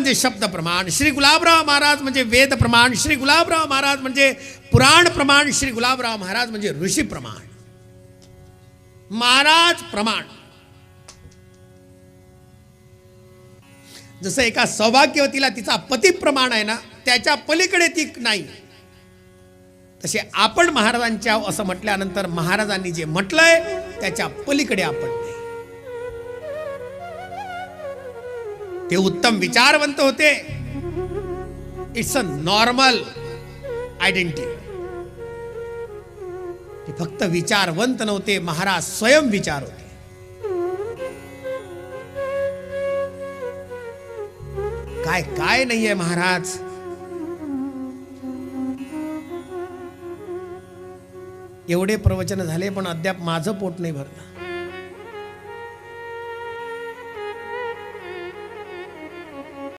म्हणजे शब्द प्रमाण. श्री गुलाबराव महाराज म्हणजे वेद प्रमाण. श्री गुलाबराव महाराज म्हणजे पुराण प्रमाण. श्री गुलाबराव महाराज म्हणजे ऋषी प्रमाण. महाराज प्रमाण. जसं एका सौभाग्यवतीला तिचा पती प्रमाण आहे ना त्याच्या पलीकडे ती नाही. तसे आपण महाराजांच्या असं म्हटल्यानंतर महाराजांनी जे म्हटलंय त्याच्या पलीकडे आपण ते उत्तम विचारवंत होते. इट्स अ नॉर्मल आयडेंटिटी ते फक्त विचारवंत नव्हते महाराज स्वयं विचार होते. काय काय नाहीये महाराज? एवढे प्रवचन झाले पण अद्याप माझं पोट नाही भरलं.